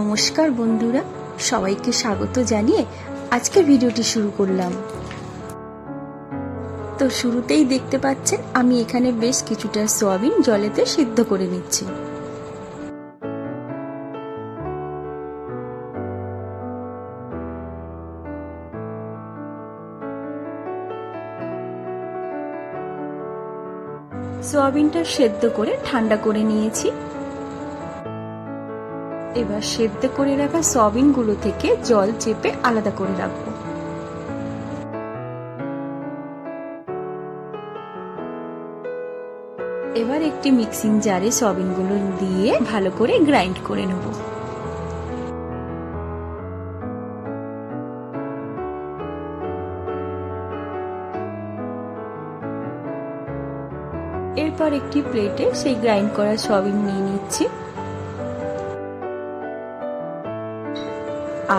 নমস্কার বন্ধুরা, সবাইকে স্বাগত জানিয়ে আজকে ভিডিওটি শুরু করলাম। তো শুরুতেই দেখতে পাচ্ছেন, আমি এখানে বেশ কিছুটা সয়াবিন জলেতে সিদ্ধ করে নিচ্ছি। সয়াবিনটা সেদ্ধ করে ঠান্ডা করে নিয়েছি। এবার সেদ্ধ করে রাখা সয়াবিনগুলো থেকে জল চেপে আলাদা করে রাখব। এবার একটি মিক্সিং জারে সয়াবিনগুলো দিয়ে ভালো করে গ্রাইন্ড করে নেব। এরপর একটি প্লেটে সেই গ্রাইন্ড করা সয়াবিন নিয়ে নিচ্ছি।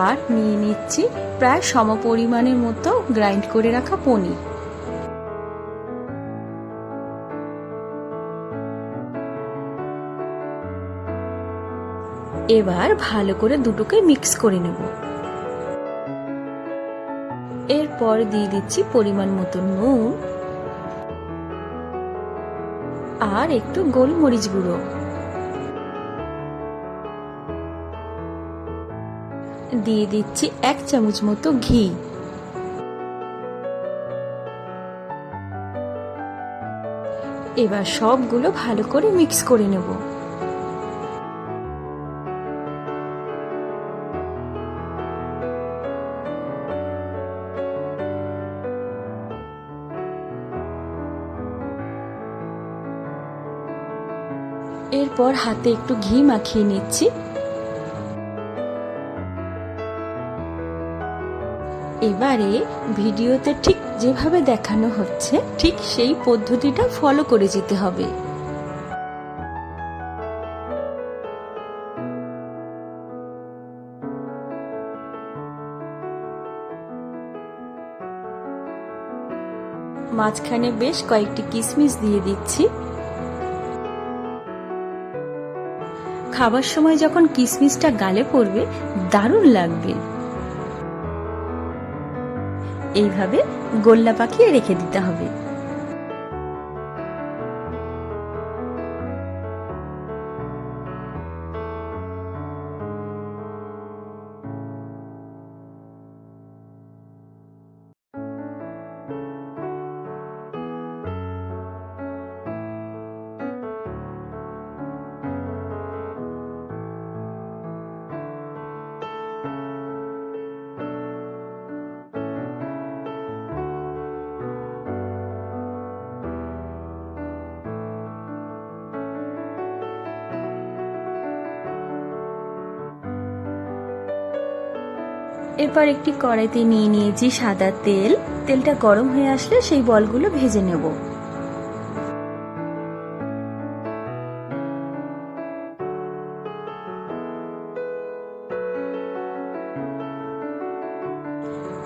আর নিয়ে নিচ্ছি প্রায় সমপরিমাণের মতো গ্রাইন্ড করে রাখা পনির। এবার ভালো করে দুটোকে মিক্স করে নেব। এরপর দিয়ে দিচ্ছি পরিমাণ মতো নুন আর একটু গোলমরিচ গুঁড়ো। দিয়ে দিচ্ছি এক চামচ মতো ঘি। এবার সবগুলো ভালো করে মিক্স করে নেব। এরপর হাতে একটু ঘি মাখিয়ে নিচ্ছি। এবারে ভিডিওতে ঠিক যেভাবে দেখানো হচ্ছে, ঠিক সেই পদ্ধতিটা ফলো করে যেতে হবে। মাঝখানে বেশ কয়েকটি কিশমিশ দিয়ে দিচ্ছি। খাবার সময় যখন কিশমিশটা গালে পড়বে, দারুণ লাগবে। এইভাবে গোল্লা পাকিয়ে রেখে দিতে হবে। এরপর একটি কড়াইতে নিয়ে নিয়েছি সাদা তেল। তেলটা গরম হয়ে আসলে সেই বলগুলো ভেজে নেব।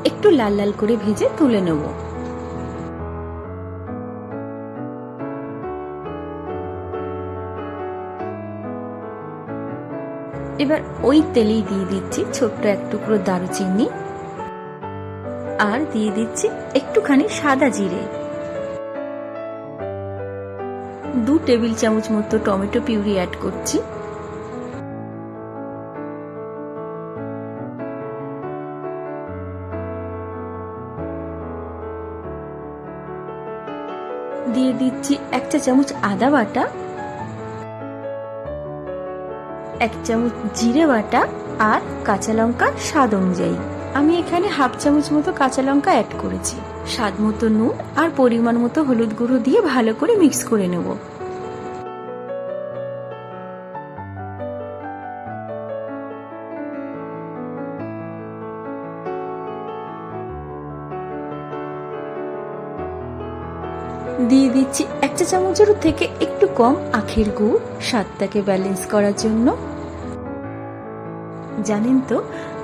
একটু লাল লাল করে ভেজে তুলে নেব। এবার ওই তেলেই দিয়ে দিচ্ছি ছোট্ট এক টুকরো দারুচিনি। আর দিয়ে দিচ্ছি একটুখানি সাদা জিরে। দু টেবিল চামচ মতো টমেটো পিউরি অ্যাড করছি। দিয়ে দিচ্ছি এক চা চামচ আদা বাটা। এক চামচ জিরে বাটা আর কাঁচা লঙ্কা স্বাদ অনুযায়ী। আমি এখানে হাফ চামচ মতো কাঁচা লঙ্কা অ্যাড করেছি। স্বাদ মতো নুন আর পরিমাণ মতো হলুদ গুঁড়ো দিয়ে ভালো করে মিক্স করে নেব। দিয়ে দিচ্ছি একটা চামচের থেকে একটু কম আখের গুড়। স্বাদটাকে ব্যালেন্স করার জন্য জানেন তো,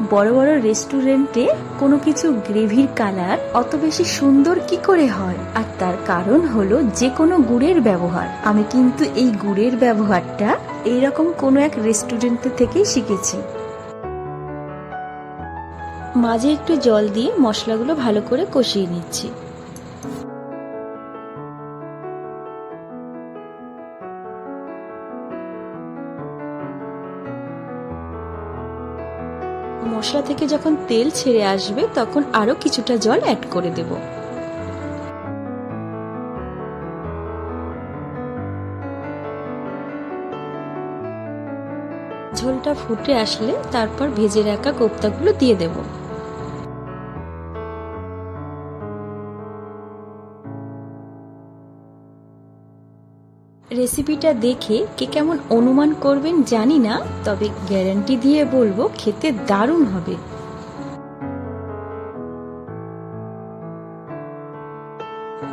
বড় বড় রেস্টুরেন্টে কোনো কিছু গ্রেভির কালার অত বেশি সুন্দর কি করে হয়? আর তার কারণ হলো যে কোনো গুড়ের ব্যবহার। আমি কিন্তু এই গুড়ের ব্যবহারটা এইরকম কোনো এক রেস্টুরেন্ট থেকেই শিখেছি। মাঝে একটু জল দিয়ে মশলাগুলো ভালো করে কষিয়ে নিচ্ছি। মশলা থেকে যখন তেল ছেড়ে আসবে, তখন আরও কিছুটা জল অ্যাড করে দেব। ঝোলটা ফুটে আসলে তারপর ভেজে রাখা কোপ্তাগুলো দিয়ে দেব। রেসিপিটা দেখে কে কেমন অনুমান করবেন জানি না, তবে গ্যারান্টি দিয়ে বলব খেতে দারুণ হবে।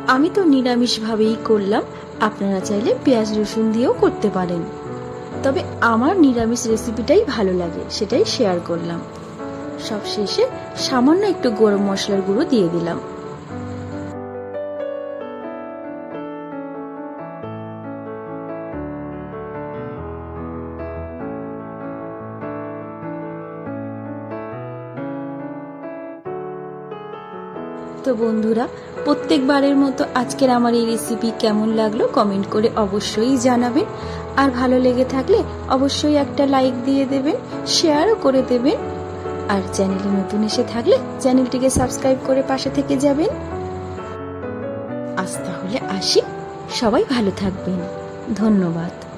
আমি তো নিরামিষভাবেই করলাম, আপনারা চাইলে পেঁয়াজ রসুন দিয়েও করতে পারেন। তবে আমার নিরামিষ রেসিপিটাই ভালো লাগে, সেটাই শেয়ার করলাম। সব শেষে সামান্য একটু গরম মশলার গুঁড়ো দিয়ে দিলাম। তো বন্ধুরা, প্রত্যেকবারের মতো আজকের আমার এই রেসিপি কেমন লাগল কমেন্ট করে অবশ্যই জানাবেন। আর ভালো লেগে থাকলে অবশ্যই একটা লাইক দিয়ে দেবেন শেয়ারও করে দেবেন। আর চ্যানেলে নতুন এসে থাকলে চ্যানেলটিকে সাবস্ক্রাইব করে পাশে থেকে যাবেন। আজ তাহলে আসি। সবাই ভালো থাকবেন। ধন্যবাদ।